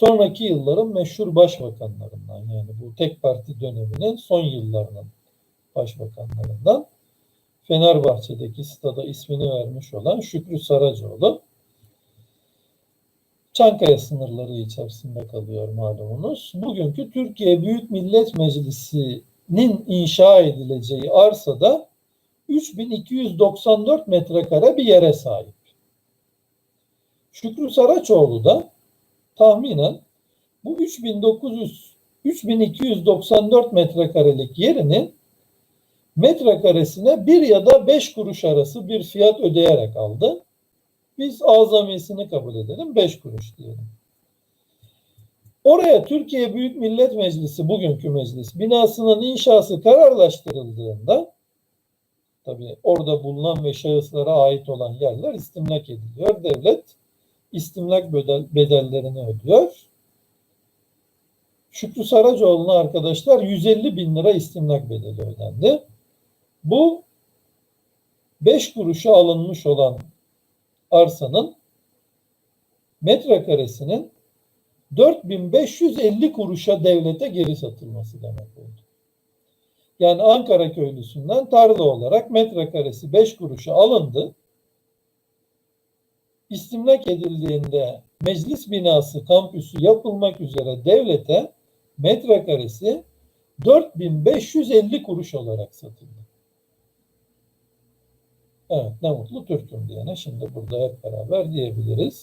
sonraki yılların meşhur başbakanlarından yani bu tek parti döneminin son yıllarının başbakanlarından Fenerbahçe'deki stada ismini vermiş olan Şükrü Saracoğlu Çankaya sınırları içerisinde kalıyor malumunuz. Bugünkü Türkiye Büyük Millet Meclisi'nin inşa edileceği arsada 3294 metrekare bir yere sahip. Şükrü Saraçoğlu da tahminen bu 3900 3294 metrekarelik yerinin metrekaresine bir ya da beş kuruş arası bir fiyat ödeyerek aldı. Biz azamiyesini kabul edelim. 5 kuruş diyelim. Oraya Türkiye Büyük Millet Meclisi, bugünkü meclis binasının inşası kararlaştırıldığında tabi orada bulunan ve şahıslara ait olan yerler istimlak ediliyor. Devlet istimlak bedel, bedellerini ödüyor. Şükrü Saracoğlu'na arkadaşlar 150 bin lira istimlak bedeli ödendi. Bu 5 kuruşa alınmış olan arsanın metrekaresinin 4550 kuruşa devlete geri satılması demek oldu. Yani Ankara köylüsünden tarla olarak metrekaresi 5 kuruşa alındı. İstimlak edildiğinde meclis binası kampüsü yapılmak üzere devlete metrekaresi 4550 kuruş olarak satıldı. Evet ne mutlu Türk'üm diyene şimdi burada hep beraber diyebiliriz.